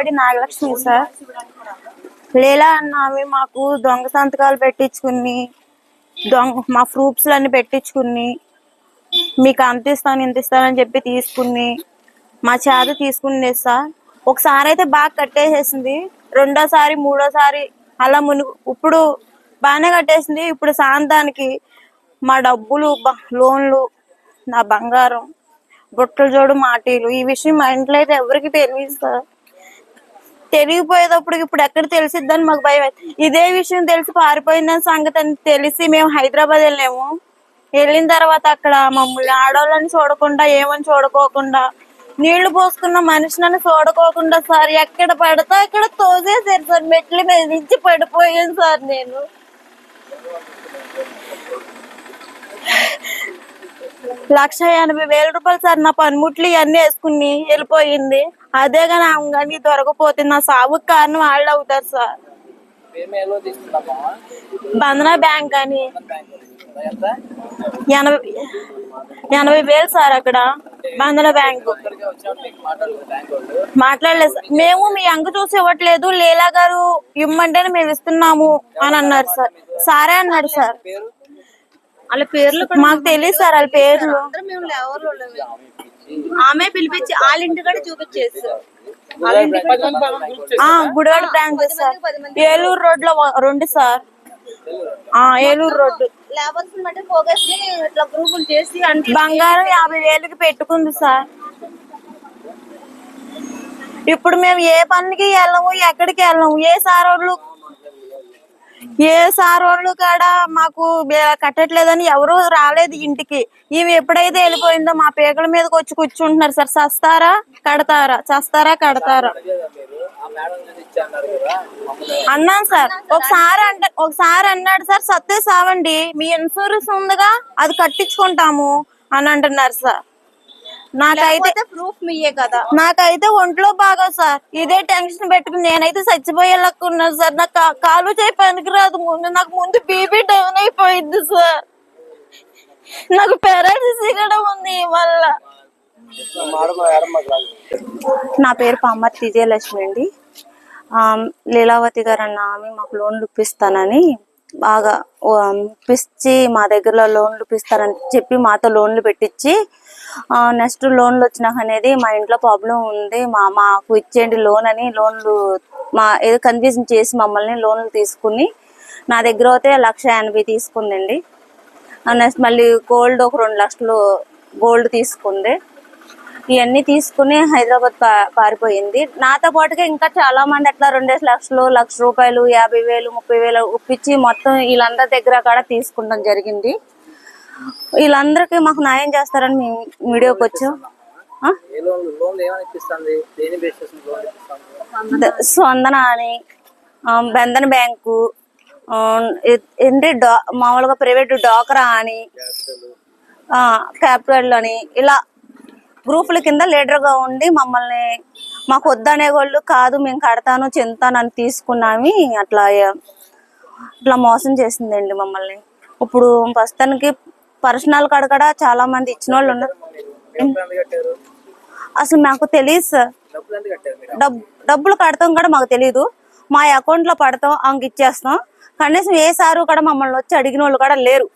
మామిడి నాగలక్ష్మి సార్. లీలా అన్న ఆమె మాకు దొంగ సంతకాలు పెట్టించుకుని దొంగ మా ప్రూఫ్స్ అన్ని పెట్టించుకుని మీకు అంత ఇస్తాను ఇంత ఇస్తానని చెప్పి తీసుకుని మా చేత తీసుకునే సార్. ఒకసారి అయితే బాగా కట్టేసేసింది. రెండోసారి మూడోసారి అలా మునుగు ఇప్పుడు బాగానే కట్టేసింది. ఇప్పుడు సాయంత్రానికి మా డబ్బులు లోన్లు నా బంగారం బుట్టలు జోడు మాటీలు ఈ విషయం మా ఇంట్లో అయితే ఎవరికి తెలియదు సార్. తెలియపోయేటప్పుడు ఇప్పుడు ఎక్కడ తెలిసిద్దని మాకు భయం ఇదే విషయం తెలిసి పారిపోయిందని సంగతి అని తెలిసి మేము హైదరాబాద్ వెళ్ళాము. వెళ్ళిన తర్వాత అక్కడ మమ్మల్ని ఆడవాళ్ళని చూడకుండా ఏమని చూడకోకుండా నీళ్ళు పోసుకున్న మనిషిని చూడకోకుండా సార్ ఎక్కడ పడతా అక్కడ తోసేసారు సార్. మెట్ల మీద నుంచి పడిపోయాను సార్ నేను. లక్ష ఎనభై వేల రూపాయలు సార్ నా పనిముట్లు ఇవన్నీ వేసుకుని వెళ్ళిపోయింది. అదే కానీ ఆమె కానీ దొరకపోతే నా సాగుకు కారణం వాళ్ళు అవుతారు సార్. బంధన బ్యాంక్ అని. ఎనభై ఎనభై వేలు సార్ అక్కడ బంధన బ్యాంక్. మాట్లాడలేదు సార్. మేము మీ అంక చూసి ఇవ్వట్లేదు. లీలా గారు ఇమ్మంటేనే మేము ఇస్తున్నాము అని అన్నారు సార్. సారే అన్నాడు సార్. వాళ్ళ పేర్లు మాకు తెలియదు సార్ వాళ్ళ పేర్లు. మేము ఎవరు ఆమె పిలిపించి వాళ్ళ ఇంటి కూడా చూపించేసి. ఆ గుడివాడ బ్రాంచ్ సార్ ఏలూరు రోడ్లో రెండు సార్. ఆ ఏలూరు రోడ్డు. లేబర్స్ బట్టి పోగేసి ఇట్లా గ్రూపులు చేసి అంటే బంగారం యాభై వేలకి పెట్టుకుంది సార్. ఇప్పుడు మేము ఏ పనికి వెళ్ళము ఎక్కడికి వెళ్ళము ఏ సార్ వాళ్ళు ఏ సార్ వాళ్ళు కాడ మాకు కట్టట్లేదని ఎవరు రాలేదు ఇంటికి. ఈమె ఎప్పుడైతే వెళ్ళిపోయిందో మా పేకల మీదకి వచ్చి కూర్చుంటున్నారు సార్. చస్తారా? కడతారా? చస్తారా? కడతారా? అన్నాను సార్. ఒకసారి అంటే ఒకసారి అన్నాడు సార్ సత్తే సావండి మీ ఇన్సూరెన్స్ ఉందిగా అది కట్టించుకుంటాము అని అంటున్నారు సార్. నాకైతే ప్రూఫ్ మీయే కదా. నాకైతే ఒంట్లో బాగా సార్. ఇదే టెన్షన్ పెట్టుకుని నేనైతే చచ్చిపోయేలాక్కున్నాను సార్. నాకు కాలు చేయి పనికిరాదు ముందు నాకు ముందు బీపీ డౌన్ అయిపోయింది సార్. నాకు పెరాలసిస్ కూడా ఉంది వల్ల నా పేరు పామర్తి విజయలక్ష్మి అండి. లీలావతి గారు అన్న ఆమె మాకు లోన్లు ఇప్పిస్తానని బాగా పిచ్చి మా దగ్గరలో లోన్లు పిస్తారని చెప్పి మాతో లోన్లు పెట్టించి నెక్స్ట్ లోన్లు వచ్చినాక అనేది మా ఇంట్లో ప్రాబ్లం ఉంది. మా మాకు ఇచ్చేయండి లోన్ అని లోన్లు మా ఏదో కన్ఫ్యూజన్ చేసి మమ్మల్ని లోన్లు తీసుకుని నా దగ్గర అయితే లక్ష ఎనభై తీసుకుందండి. నెక్స్ట్ మళ్ళీ గోల్డ్ ఒక రెండు లక్షలు గోల్డ్ తీసుకుంది. ఇవన్నీ తీసుకుని హైదరాబాద్ పారిపోయింది. నాతో పాటుగా ఇంకా చాలా మంది అట్లా రెండేసి లక్షలు లక్ష రూపాయలు యాభై వేలు ముప్పై వేలు ఒప్పించి మొత్తం వీళ్ళందరి దగ్గర కూడా తీసుకుంటాం జరిగింది. వీళ్ళందరికీ మాకు న్యాయం చేస్తారని మేము మీడియాకి వచ్చాం. ఆ? ఏ లోన్ లోన్ ఏమని ఇప్పిస్తుంది? దేని బేస్ చేసిన లోన్ ఇప్పిస్తుంది? ద- స్పందన అని బంధన్ బ్యాంకు ఏంటి డా మామూలుగా ప్రైవేట్ డాక్రా అని క్యాపిటల్ అని ఇలా గ్రూపుల కింద లీడర్గా ఉండి మమ్మల్ని మాకు వద్దనే వాళ్ళు కాదు మేము కడతాను చెందుతాను అని తీసుకున్నామి. అట్లా ఇట్లా మోసం చేసిందండి మమ్మల్ని. ఇప్పుడు ప్రస్తుతానికి పర్సనల్ కాడ కూడా చాలా మంది ఇచ్చిన వాళ్ళు ఉన్నారు. అసలు మాకు తెలియదు సార్. డబ్బులు కడతాం కూడా మాకు తెలియదు మా అకౌంట్లో పడతాం ఆమెకి ఇచ్చేస్తాం. కనీసం ఏ సారు కూడా మమ్మల్ని వచ్చి అడిగిన వాళ్ళు కూడా లేరు.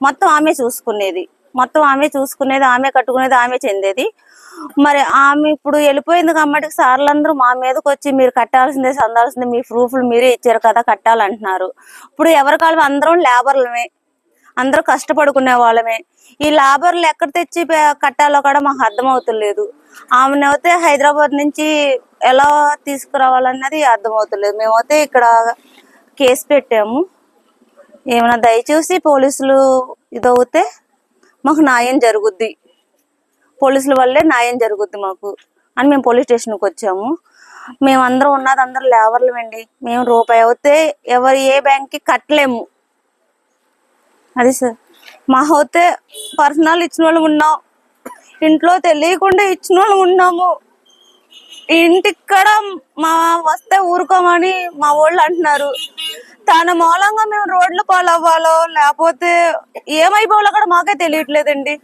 మొత్తం ఆమె చూసుకునేది. మొత్తం ఆమె చూసుకునేది ఆమె కట్టుకునేది ఆమె చెందేది. మరి ఆమె ఇప్పుడు వెళ్ళిపోయింది కాబట్టి సార్లందరూ మా మీదకి వచ్చి మీరు కట్టాల్సిందే సందాల్సిందే మీ ప్రూఫ్లు మీరే ఇచ్చారు కదా కట్టాలంటున్నారు. ఇప్పుడు ఎవరి కాలం అందరం లేబర్లమే అందరూ కష్టపడుకునే వాళ్ళమే. ఈ లేబర్లు ఎక్కడ తెచ్చి కట్టాలో కూడా మాకు అర్థమవుతలేదు. ఆమెను అయితే హైదరాబాద్ నుంచి ఎలా తీసుకురావాలన్నది అర్థమవుతలేదు. మేమైతే ఇక్కడ కేసు పెట్టాము. ఏమైనా దయచేసి పోలీసులు ఇదవుతే మాకు న్యాయం జరుగుద్ది. పోలీసుల వల్లే న్యాయం జరుగుద్ది మాకు అని మేము పోలీస్ స్టేషన్కి వచ్చాము. మేము అందరం ఉన్నది అందరం లేవర్లమండి. మేము రూపాయి అవుతే ఎవరు ఏ బ్యాంక్కి కట్టలేము. అది సార్. మా అయితే పర్సనల్ ఇచ్చిన వాళ్ళు ఉన్నాం. ఇంట్లో తెలియకుండా ఇచ్చిన వాళ్ళు ఉన్నాము. ఇంటికి కూడా మా వస్తే ఊరుకోమని మా వాళ్ళు అంటున్నారు. తన మూలంగా మేము రోడ్లు పాలవ్వాలో లేకపోతే ఏమైపోవాలో కూడా మాకే తెలియట్లేదండి.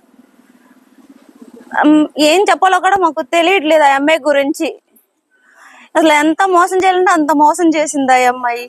ఏం చెప్పాలో కూడా మాకు తెలియట్లేదు ఆ అమ్మాయి గురించి. అసలు ఎంత మోసం చేయాలంటే అంత మోసం చేసింది ఆ అమ్మాయి.